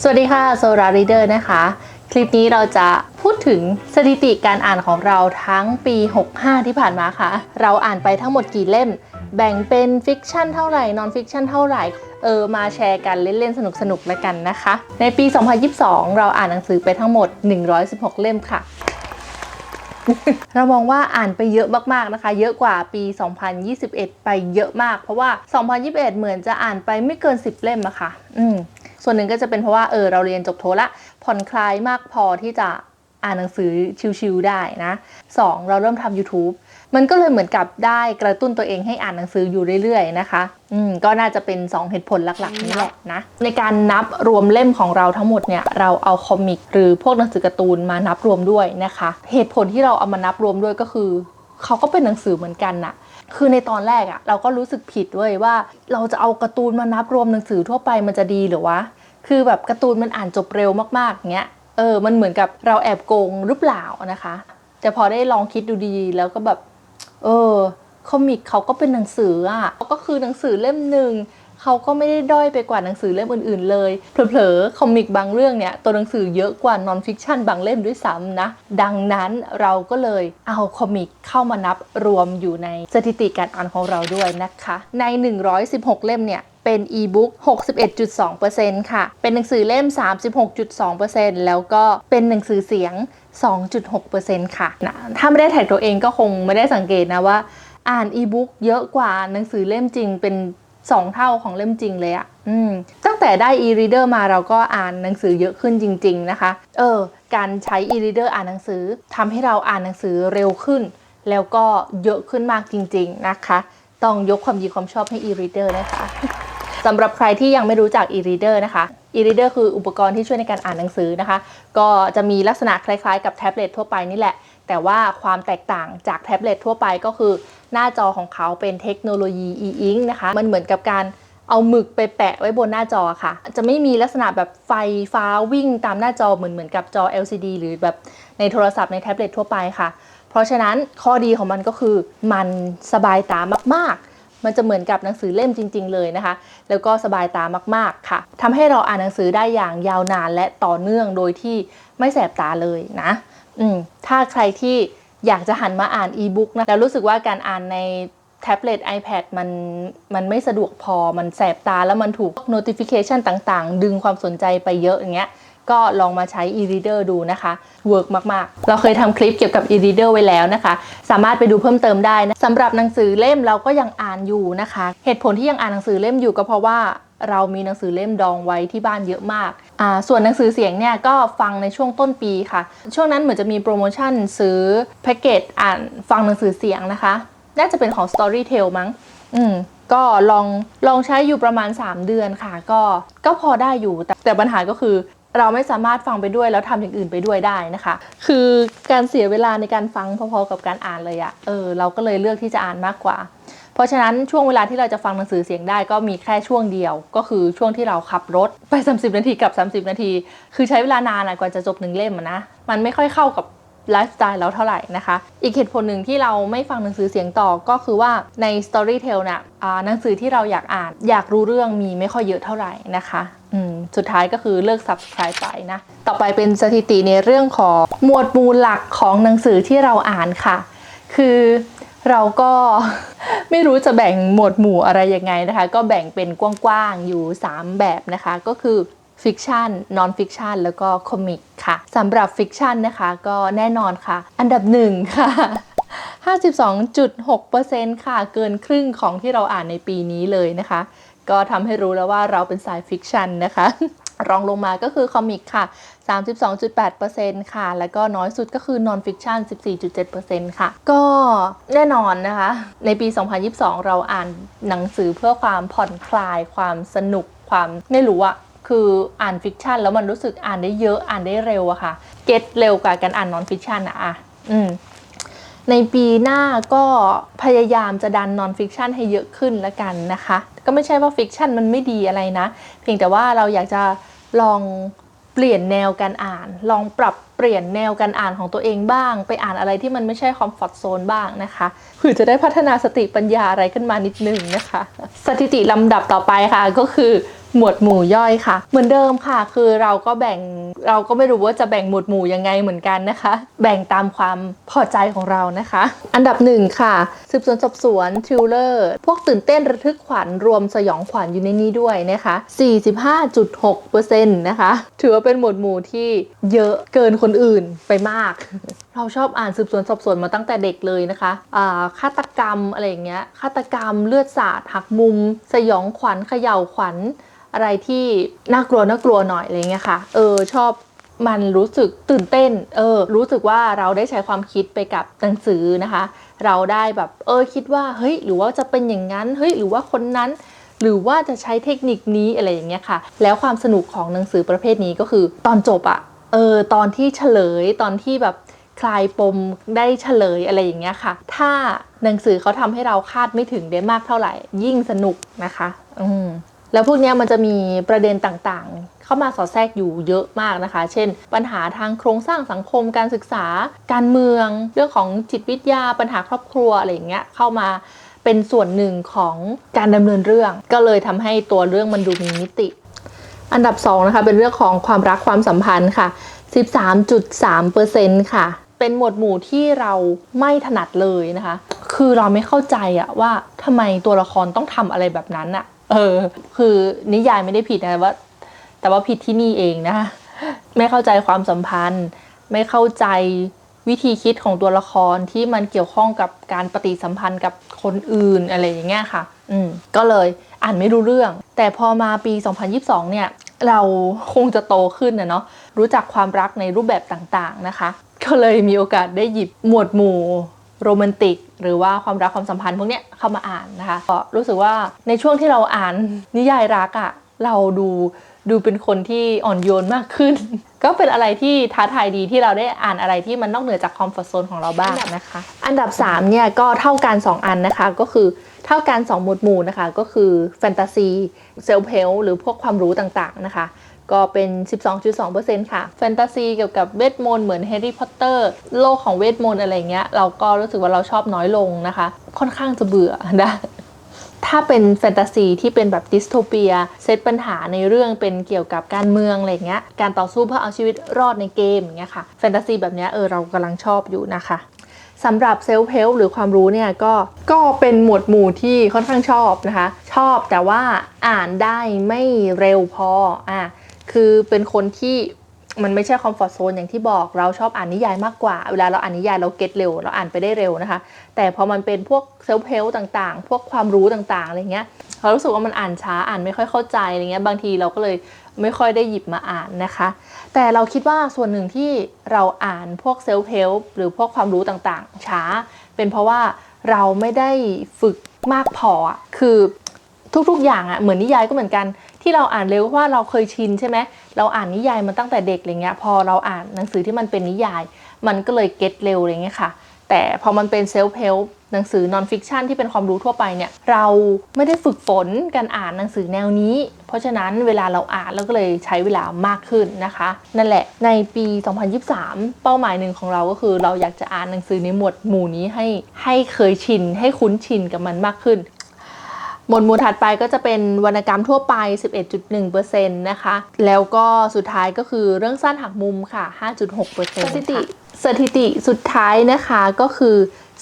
สวัสดีค่ะโซรารีเดอร์นะคะ คลิปนี้เราจะพูดถึงสถิติการอ่านของเราทั้งปี 65 ที่ผ่านมาค่ะ เราอ่านไปทั้งหมดกี่เล่ม แบ่งเป็นฟิกชันเท่าไหร่ นอนฟิกชันเท่าไหร่ เออ มาแชร์กันเล่นๆ สนุกๆแล้วกันนะคะ ในปี 2022 เราอ่านหนังสือไปทั้งหมด 116 เล่มค่ะเรามองว่าอ่านไปเยอะมากๆนะคะ เยอะกว่าปี 2021 ไปเยอะมาก เพราะว่า 2021 เหมือนจะอ่านไปไม่เกิน 10 เล่มอะค่ะอืม ส่วนหนึ่งก็จะเป็นเพราะว่าเออเราเรียนจบโทละผ่อนคลายมากพอที่จะอ่านหนังสือชิวๆได้นะ 2. เราเริ่มทำ YouTube มันก็เลยเหมือนกับได้กระตุ้นตัวเองให้อ่านหนังสืออยู่เรื่อยๆนะคะอืมก็น่าจะเป็น 2 เหตุผลหลักๆนี้แหละนะ ในการนับรวมเล่มของเราทั้งหมดเนี่ยเราเอาคอมิกหรือพวกหนังสือการ์ตูนมานับรวมด้วยนะคะ เหตุผลที่เราเอามานับรวมด้วยก็คือ เขาก็เป็นหนังสือเหมือนกันน่ะ คือในตอนแรกอะเราก็รู้สึกผิดเว้ยว่า เราจะเอาการ์ตูนมานับรวมหนังสือทั่วไปมันจะดีหรือวะ คือแบบการ์ตูนมันอ่านจบเร็วมากๆเงี้ย เออ มันเหมือนกับเราแอบโกงหรือเปล่านะคะ แต่พอได้ลองคิดดูดีแล้วก็แบบ เออ คอมิกเขาก็เป็นหนังสืออะเขาก็คือหนังสือเล่มหนึ่ง เขาก็ไม่ได้ด้อยไปกว่าหนังสือเล่มอื่นๆ เลยเผลอๆคอมิกบางเรื่องเนี่ยตัวหนังสือเยอะกว่านอนฟิกชันบางเล่มด้วยซ้ำนะ ดังนั้นเราก็เลยเอาคอมิกเข้ามานับรวมอยู่ในสถิติการอ่านของเราด้วยนะคะ ใน 116 เล่มเนี่ยเป็นอีบุ๊ก61.2%ค่ะ เป็นหนังสือเล่ม 36.2%แล้วก็เป็นหนังสือเสียง 2.6%ค่ะนะถ้าไม่ได้แท็กตัวเองก็คงไม่ได้สังเกตนะว่า อ่านอีบุ๊กเยอะกว่าหนังสือเล่มจริงเป็น 2เท่าของเล่มจริงเลยอะอืมตั้งแต่ได้ e-reader มาเราก็อ่านหนังสือเยอะขึ้นจริง ๆ นะคะ เออ การใช้ e-reader อ่านหนังสือทำให้เราอ่านหนังสือเร็วขึ้น แล้วก็เยอะขึ้นมากจริง ๆ นะคะ ต้องยกความดีความชอบให้ e-reader นะคะสำหรับใครที่ยังไม่รู้จัก e-reader นะคะ e-reader คืออุปกรณ์ที่ช่วยในการอ่านหนังสือนะคะ ก็จะมีลักษณะคล้ายๆ กับแท็บเล็ตทั่วไปนี่แหละ แต่ว่าความแตกต่างจากแท็บเล็ตทั่วไปก็คือ หน้าจอของเขาเป็นเทคโนโลยี e-ink นะคะ มันเหมือนกับการเอาหมึกไปแปะไว้บนหน้าจอค่ะ จะไม่มีลักษณะแบบไฟฟ้าวิ่งตามหน้าจอเหมือนเหมือนกับจอ LCD หรือแบบในโทรศัพท์ในแท็บเล็ตทั่วไปค่ะ เพราะฉะนั้นข้อดีของมันก็คือมันสบายตามากๆ มันจะเหมือนกับหนังสือเล่มจริง ๆ เลยนะคะ แล้วก็สบายตามากๆค่ะทำให้เราอ่านหนังสือได้อย่างยาวนานและต่อเนื่องโดยที่ไม่แสบตาเลยนะ อืมถ้าใครที่อยากจะหันมาอ่านอีบุ๊กนะแล้วรู้สึกว่าการอ่านในแท็บเล็ต iPad มันมันไม่สะดวกพอมันแสบตาแล้วมันถูก notification ต่างๆ ดึงความสนใจไปเยอะอย่างเงี้ย ก็ลองมาใช้ e-reader ดูนะคะเวิร์กมาก ๆ เราเคยทำคลิปเกี่ยวกับ e-reader ไว้แล้วนะคะ สามารถไปดูเพิ่มเติมได้นะสำหรับหนังสือเล่มเราก็ยังอ่านอยู่นะคะ เหตุผลที่ยังอ่านหนังสือเล่มอยู่ก็เพราะว่าเรามีหนังสือเล่มดองไว้ที่บ้านเยอะมาก อ่า ส่วนหนังสือเสียงเนี่ยก็ฟังในช่วงต้นปีค่ะ ช่วงนั้นเหมือนจะมีโปรโมชั่นซื้อแพ็กเกจอ่านฟังหนังสือเสียงนะคะ น่าจะเป็นของ Storytel มั้ง อืม ก็ลองลองใช้อยู่ประมาณ 3 เดือนค่ะ ก็ก็พอได้อยู่ แต่แต่ปัญหาก็คือ เราไม่สามารถฟังไปด้วยแล้วทำอย่างอื่นไปด้วยได้นะคะ คือการเสียเวลาในการฟังพอๆกับการอ่านเลยอะเออเราก็เลยเลือกที่จะอ่านมากกว่า เพราะฉะนั้นช่วงเวลาที่เราจะฟังหนังสือเสียงได้ก็มีแค่ช่วงเดียว ก็คือช่วงที่เราขับรถไป 30 นาทีกับ 30 นาที คือใช้เวลานานกว่าจะจบหนึ่งเล่มนะ มันไม่ค่อยเข้ากับ ไลฟ์สไตล์เราเท่าไหร่นะคะ อีกเหตุผลหนึ่งที่เราไม่ฟังหนังสือเสียงต่อก็คือว่าใน Storytel นี่ยอ่าหนังสือที่เราอยากอ่าน อยากรู้เรื่องมีไม่ค่อยเยอะเท่าไหร่นะคะสุดท้ายก็คือเลิก subscribe ไปนะ ต่อไปเป็นสถิติในเรื่องของหมวดหมู่หลักของหนังสือที่เราอ่านค่ะ คือเราก็ไม่รู้จะแบ่งหมวดหมู่อะไรยังไงนะคะ ก็แบ่งเป็นกว้างๆอยู่ 3 แบบนะคะ ก็คือ ฟิกชันนอนฟิกชันแล้วก็คอมิกค่ะสำหรับฟิกชันนะคะก็แน่นอนค่ะ อันดับหนึ่งค่ะ 52.6%ค่ะ เกินครึ่งของที่เราอ่านในปีนี้เลยนะคะ ก็ทำให้รู้แล้วว่าเราเป็นสายฟิกชันนะคะ รองลงมาก็คือคอมิกค่ะ 32.8%ค่ะ แล้วก็น้อยสุดก็คือนอนฟิกชัน14.7%ค่ะ ก็แน่นอนนะคะ ในปี 2022 เราอ่านหนังสือเพื่อความผ่อนคลาย ความสนุก ความไม่รู้อะ คืออ่านฟิกชันแล้วมันรู้สึกอ่านได้เยอะอ่านได้เร็วอะค่ะเก็ตเร็วกว่าการอ่านนอนฟิกชันอะอะอืมในปีหน้าก็พยายามจะดันนอนฟิกชันให้เยอะขึ้นละกันนะคะ ก็ไม่ใช่ว่าฟิกชันมันไม่ดีอะไรนะ เพียงแต่ว่าเราอยากจะลองเปลี่ยนแนวการอ่าน ลองปรับเปลี่ยนแนวการอ่านของตัวเองบ้าง ไปอ่านอะไรที่มันไม่ใช่คอมฟอร์ทโซนบ้างนะคะเพื่อจะได้พัฒนาสติปัญญาอะไรขึ้นมานิดนึงนะคะ สถิติลำดับต่อไปค่ะก็คือ หมวดหมู่ย่อยค่ะ เหมือนเดิมค่ะ คือเราก็แบ่งเราก็ไม่รู้ว่าจะแบ่งหมวดหมู่ยังไงเหมือนกันนะคะ แบ่งตามความพอใจของเรานะคะ อันดับหนึ่งค่ะ สืบสวนสอบสวนทริลเลอร์พวกตื่นเต้นระทึกขวัญรวมสยองขวัญอยู่ในนี้ด้วยนะคะ 45.6%นะคะ ถือว่าเป็นหมวดหมู่ที่เยอะเกินคนอื่นไปมาก เราชอบอ่านสืบสวนสอบสวนมาตั้งแต่เด็กเลยนะคะอ่าฆาตกรรมอะไรอย่างเงี้ยฆาตกรรมเลือดสาดหักมุม สยองขวัญเขย่าขวัญ อะไรที่น่ากลัวน่ากลัวหน่อยอะไรเงี้ยค่ะ เออชอบมันรู้สึกตื่นเต้น เออ รู้สึกว่าเราได้ใช้ความคิดไปกับหนังสือนะคะ เราได้แบบ เออ คิดว่า เฮ้ย หรือว่าจะเป็นอย่างนั้น เฮ้ย หรือว่าคนนั้น หรือว่าจะใช้เทคนิคนี้อะไรอย่างเงี้ยค่ะ แล้วความสนุกของหนังสือประเภทนี้ก็คือตอนจบอะเออ ตอนที่เฉลย ตอนที่แบบคลายปมได้เฉลยอะไรอย่างเงี้ยค่ะ ถ้าหนังสือเขาทำให้เราคาดไม่ถึงได้มากเท่าไหร่ ยิ่งสนุกนะคะ อืม แล้วพวกนี้มันจะมีประเด็นต่างๆ เข้ามาสอดแทรกอยู่เยอะมากนะคะ เช่น ปัญหาทางโครงสร้างสังคมการศึกษา การเมือง เรื่องของจิตวิทยา ปัญหาครอบครัวอะไรอย่างเงี้ยเข้ามาเป็นส่วนหนึ่งของการดำเนินเรื่อง ก็เลยทำให้ตัวเรื่องมันดูมีมิติ อันดับ2นะคะเป็นเรื่องของความรักความสัมพันธ์ค่ะ 13.3%ค่ะเป็นหมวดหมู่ที่เราไม่ถนัดเลยนะคะ คือเราไม่เข้าใจอะว่าทำไมตัวละครต้องทำอะไรแบบนั้นอะ เออ คือนิยายไม่ได้ผิดนะว่า แต่ว่าผิดที่นี่เองนะคะไม่เข้าใจความสัมพันธ์ ไม่เข้าใจวิธีคิดของตัวละครที่มันเกี่ยวข้องกับการปฏิสัมพันธ์กับคนอื่นอะไรอย่างเงี้ยค่ะ อืมก็เลยอ่านไม่รู้เรื่อง แต่พอมาปี 2022 เนี่ย เราคงจะโตขึ้นนะเนาะรู้จักความรักในรูปแบบต่างๆนะคะ ก็เลยมีโอกาสได้หยิบหมวดหมู่ โรแมนติก หรือว่าความรักความสัมพันธ์พวกเนี้ยเข้ามาอ่านนะคะก็รู้สึกว่าในช่วงที่เราอ่านนิยายรักอะ่ะเราดูดูเป็นคนที่อ่อนโยนมากขึ้น ก็เป็นอะไรที่ท้าทายดีที่เราได้อ่านอะไรที่มันนอกเหนือจากคอมฟอร์ทโซนของเราบ้างนะคะ อันดับ3เนี่ยก็เท่ากัน 2 อันนะคะ ก็คือเท่ากัน 2 หมวดหมู่นะคะ ก็คือแฟนตาซีเซลเฮลหรือพวกความรู้ต่างๆนะคะ ก็เป็น 12.2%ค่ะ แฟนตาซีเกี่ยวกับเวทมนต์เหมือนแฮร์รี่พอตเตอร์โลกของเวทมนต์อะไรเงี้ย เราก็รู้สึกว่าเราชอบน้อยลงนะคะ ค่อนข้างจะเบื่อนะถ้าเป็นแฟนตาซีที่เป็นแบบดิสโทเปียเซตปัญหาในเรื่องเป็นเกี่ยวกับการเมืองอะไรเงี้ย การต่อสู้เพื่อเอาชีวิตรอดในเกมอย่างเงี้ยค่ะแฟนตาซีแบบเนี้ยเออเรากำลังชอบอยู่นะคะสำหรับเซลฟ์เฮลหรือความรู้เนี่ยก็ก็เป็นหมวดหมู่ที่ค่อนข้างชอบนะคะ ชอบแต่ว่าอ่านได้ไม่เร็วพออะ คือเป็นคนที่มันไม่ใช่คอมฟอร์ทโซนอย่างที่บอกเราชอบอ่านนิยายมากกว่า เวลาเราอ่านนิยายเราเก็ตเร็ว เราอ่านไปได้เร็วนะคะ แต่พอมันเป็นพวกเซลฟ์เฮลต่างๆ พวกความรู้ต่างๆอะไรเงี้ยเรารู้สึกว่ามันอ่านช้าอ่านไม่ค่อยเข้าใจอะไรเงี้ยบางทีเราก็เลยไม่ค่อยได้หยิบมาอ่านนะคะ แต่เราคิดว่าส่วนหนึ่งที่เราอ่านพวกเซลฟ์เฮลหรือพวกความรู้ต่างๆ ช้า เป็นเพราะว่าเราไม่ได้ฝึกมากพอคือ ทุกๆ อย่างอะเหมือนนิยายก็เหมือนกัน ที่เราอ่านเร็วเพราะว่าเราเคยชินใช่ไหมเราอ่านนิยายมาตั้งแต่เด็กอะไรเงี้ยพอเราอ่านหนังสือที่มันเป็นนิยาย มันก็เลยเก็ตเร็วอะไรเงี้ยค่ะ แต่พอมันเป็นเซลฟ์เฮลหนังสือนอนฟิกชันที่เป็นความรู้ทั่วไปเนี่ยเราไม่ได้ฝึกฝนการอ่านหนังสือแนวนี้ เพราะฉะนั้นเวลาเราอ่านเราก็เลยใช้เวลามากขึ้นนะคะ นั่นแหละในปี 2023 เป้าหมายหนึ่งของเราก็คือเราอยากจะอ่านหนังสือในหมวดหมู่นี้ให้ให้เคยชินให้คุ้นชินกับมันมากขึ้น มวดหมู่ถัดไปก็จะเป็นวรรณกรรมทั่วไป 11.1%นะคะ แล้วก็สุดท้ายก็คือเรื่องสั้นหักมุมค่ะ 5.6%สถิติสถิติสุดท้ายนะคะก็คือ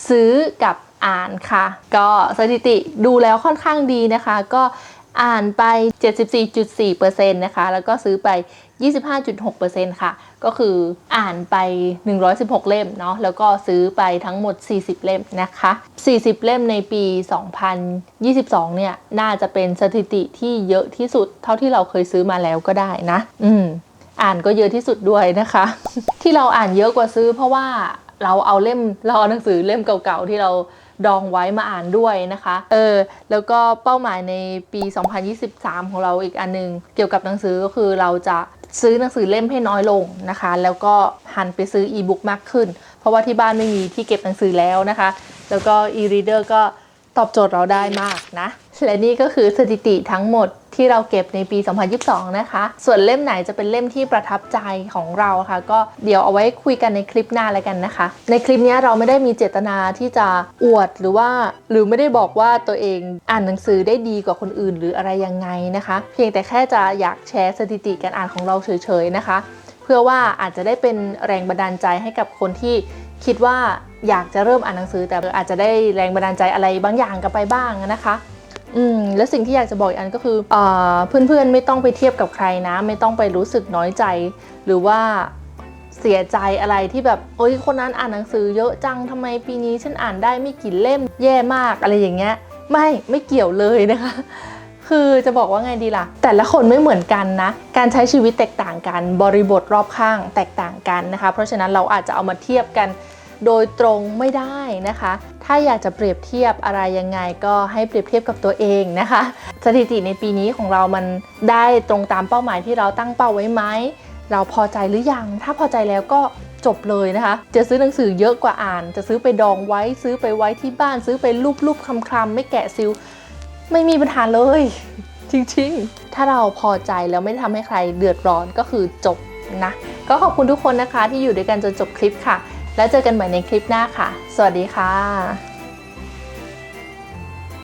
ซื้อกับอ่านค่ะ ก็สถิติดูแล้วค่อนข้างดีนะคะ ก็ อ่านไป 74.4%นะคะ แล้วก็ซื้อไป 25.6%ค่ะ ก็คืออ่านไป 116 เล่มเนาะ แล้วก็ซื้อไปทั้งหมด 40 เล่มนะคะ 40 เล่มในปี 2022 เนี่ย น่าจะเป็นสถิติที่เยอะที่สุดเท่าที่เราเคยซื้อมาแล้วก็ได้นะ อืม อ่านก็เยอะที่สุดด้วยนะคะ ที่เราอ่านเยอะกว่าซื้อเพราะว่าเราเอาเล่ม เราเอาหนังสือเล่มเก่าๆที่เรา ดองไว้มาอ่านด้วยนะคะ เออ แล้วก็เป้าหมายในปี 2023 ของเราอีกอันนึง เกี่ยวกับหนังสือก็คือเราจะซื้อหนังสือเล่มให้น้อยลงนะคะ แล้วก็หันไปซื้ออีบุ๊กมากขึ้น เพราะว่าที่บ้านไม่มีที่เก็บหนังสือแล้วนะคะ แล้วก็อีรีเดอร์ก็ตอบโจทย์เราได้มากนะ และนี่ก็คือสถิติทั้งหมดที่เราเก็บในปี 2022 นะคะ ส่วนเล่มไหนจะเป็นเล่มที่ประทับใจของเราค่ะ ก็เดี๋ยวเอาไว้คุยกันในคลิปหน้าแล้วกันนะคะ ในคลิปนี้เราไม่ได้มีเจตนาที่จะอวดหรือว่า หรือไม่ได้บอกว่าตัวเองอ่านหนังสือได้ดีกว่าคนอื่น หรืออะไรยังไงนะคะ เพียงแต่แค่จะอยากแชร์สถิติการอ่านของเราเฉยๆนะคะ เพื่อว่าอาจจะได้เป็นแรงบันดาลใจให้กับคนที่คิดว่าอยากจะเริ่มอ่านหนังสือ แต่อาจจะได้แรงบันดาลใจอะไรบางอย่างกลับไปบ้างนะคะ อืมและสิ่งที่อยากจะบอกอีกอันก็คือเออเพื่อนๆไม่ต้องไปเทียบกับใครนะ ไม่ต้องไปรู้สึกน้อยใจ หรือว่าเสียใจอะไรที่แบบโอ๊ยคนนั้นอ่านหนังสือเยอะจังทำไมปีนี้ฉันอ่านได้ไม่กี่เล่มแย่มากอะไรอย่างเงี้ย ไม่ไม่เกี่ยวเลยนะคะ คือจะบอกว่าไงดีล่ะ แต่ละคนไม่เหมือนกันนะ การใช้ชีวิตแตกต่างกัน บริบทรอบข้างแตกต่างกันนะคะ เพราะฉะนั้นเราอาจจะเอามาเทียบกัน โดยตรงไม่ได้นะคะ ถ้าอยากจะเปรียบเทียบอะไรยังไงก็ให้เปรียบเทียบกับตัวเองนะคะ สถิติในปีนี้ของเรามันได้ตรงตามเป้าหมายที่เราตั้งเป้าไว้ไหมเราพอใจหรือยัง ถ้าพอใจแล้วก็จบเลยนะคะ จะซื้อหนังสือเยอะกว่าอ่าน จะซื้อไปดองไว้ ซื้อไปไว้ที่บ้าน ซื้อไปรูปๆคลำๆไม่แกะซิล ไม่มีปัญหาเลย จริงๆ ถ้าเราพอใจแล้วไม่ทำให้ใครเดือดร้อนก็คือจบนะ ก็ขอบคุณทุกคนนะคะที่อยู่ด้วยกันจนจบคลิปค่ะ แล้วเจอกันใหม่ในคลิปหน้าค่ะ สวัสดีค่ะ